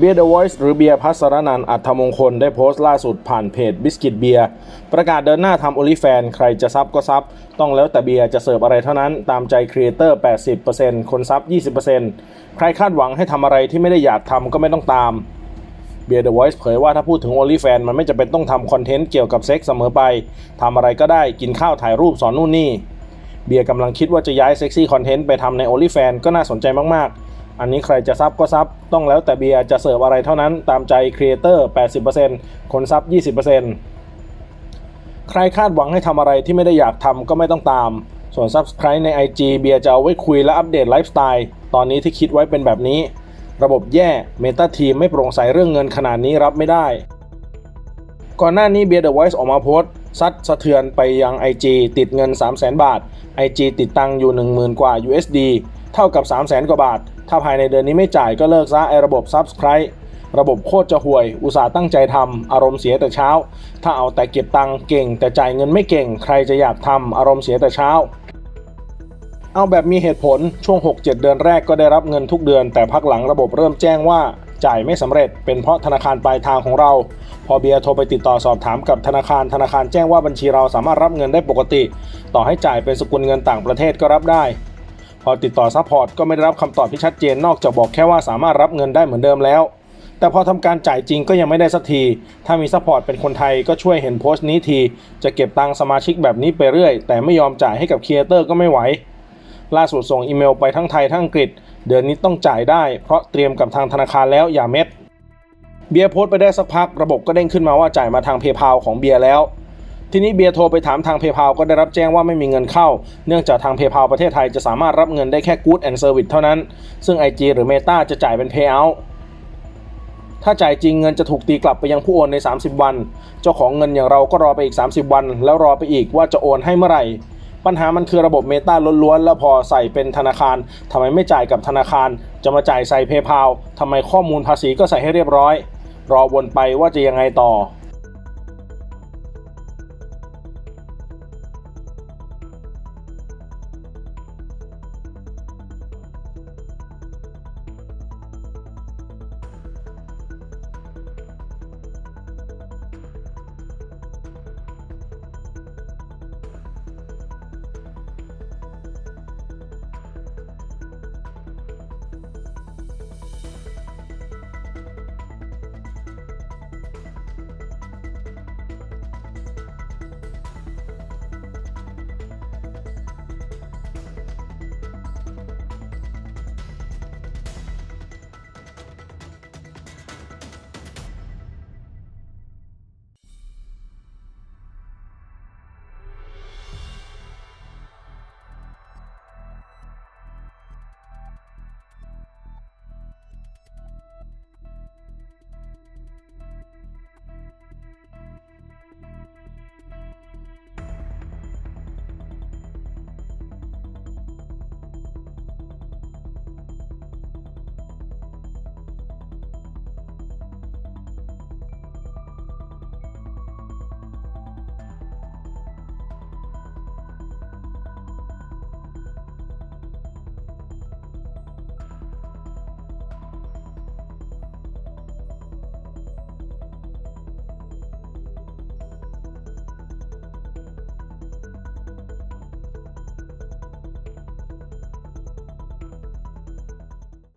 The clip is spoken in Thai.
เบียร์เดอะ Voice หรือเบียร์พัสรนันอัธมงคลได้โพสต์ล่าสุดผ่านเพจบิสกิตเบียร์ประกาศเดินหน้าทำโอลิแฟน ใครจะซับก็ซับ ต้องแล้วแต่เบียร์จะเสิร์ฟอะไรเท่านั้น ตามใจครีเอเตอร์ 80%คนซับ 20%ใครคาดหวังให้ทำอะไรที่ไม่ได้อยากทำก็ไม่ต้องตามเบียร์เดอะ Voice เผยว่าถ้าพูดถึงโอลิแฟนมันไม่จำเป็นต้องทำคอนเทนต์เกี่ยวกับเซ็กส์เสมอไปทำอะไรก็ได้กินข้าวถ่ายรูปสอนนู่นนี่เบียร์กำลังคิดว่าจะย้ายเซ็กซี่คอนเทนต์ไปทำใน OnlyFans ก็น่าสนใจมากๆ อันนี้ใครจะซับก็ซับต้องแล้วแต่เบียร์จะเสิร์ฟอะไรเท่านั้นตามใจครีเอเตอร์ 80%คนซับ 20%ใครคาดหวังให้ทำอะไรที่ไม่ได้อยากทำก็ไม่ต้องตาม ส่วน Subscribe ใน IG เบียร์จะเอาไว้คุยและอัปเดตไลฟ์สไตล์ตอนนี้ที่คิดไว้เป็นแบบนี้ ระบบแย่ Meta Team ไม่โปร่งใสเรื่องเงินขนาดนี้รับไม่ได้ ก่อนหน้านี้เบียร์เดอะไวส์ออกมาโพสต์ซัดสะเทือนไปยัง IG ติดเงิน 3 0 0 0 0 0 บาท IG ติดตังอยู่ 10,000 กว่า USD เท่ากับ 3 0 0 0 0 0 กว่าบาท ถ้าภายในเดือนนี้ไม่จ่ายก็เลิกซะไอระบบ Subscribe ระบบโคตรจะห่วย อุตส่าห์ตั้งใจทำอารมณ์เสียแต่เช้า ถ้าเอาแต่เก็บตังค์เก่ง แต่จ่ายเงินไม่เก่ง ใครจะอยากทำอารมณ์เสียแต่เช้า เอาแบบมีเหตุผลช่วง 6-7 เดือนแรกก็ได้รับเงินทุกเดือน แต่พักหลังระบบเริ่มแจ้งว่าจ่ายไม่สำเร็จเป็นเพราะธนาคารปลายทางของเรา พอเบียร์โทรไปติดต่อสอบถามกับธนาคารธนาคารแจ้งว่าบัญชีเราสามารถรับเงินได้ปกติ ต่อให้จ่ายเป็นสกุลเงินต่างประเทศก็รับได้ อติดต่อซัพพอร์ตก็ไม่ได้รับคำตอบที่ชัดเจนนอกจากบอกแค่ว่าสามารถรับเงินได้เหมือนเดิมแล้ว แต่พอทำการจ่ายจริงก็ยังไม่ได้สักที ถ้ามีซัพพอร์ตเป็นคนไทยก็ช่วยเห็นโพสต์นี้ที จะเก็บตังค์สมาชิกแบบนี้ไปเรื่อย แต่ไม่ยอมจ่ายให้กับครีเอเตอร์ก็ไม่ไหวล่าสุดส่งอีเมลไปทั้งไทยทั้งอังกฤษ เดือนนี้ต้องจ่ายได้ เพราะเตรียมกับทางธนาคารแล้วอย่าเม็ดเบียร์โพสต์ไปได้สักพัก ระบบก็เด้งขึ้นมาว่าจ่ายมาทางเพย์พาของเบียร์แล้ว ทีนี้เบียร์โทรไปถามทางเพย์พาก็ได้รับแจ้งว่าไม่มีเงินเข้า เนื่องจากทางเพย์พาประเทศไทยจะสามารถรับเงินได้แค่ Good and Service เท่านั้น ซึ่ง IG หรือ Meta จะจ่ายเป็น Payout ถ้าจ่ายจริงเงินจะถูกตีกลับไปยังผู้โอนใน 30 วัน เจ้าของเงินอย่างเราก็รอไปอีก 30 วัน แล้วรอไปอีกว่าจะโอนให้เมื่อไหร่ ปัญหามันคือระบบเมตาล้วนๆ แล้วพอใส่เป็นธนาคารทำไมไม่จ่ายกับธนาคาร จะมาจ่ายใส่เพย์พาทำไมข้อมูลภาษีก็ใส่ให้เรียบร้อย รอวนไปว่าจะยังไงต่อ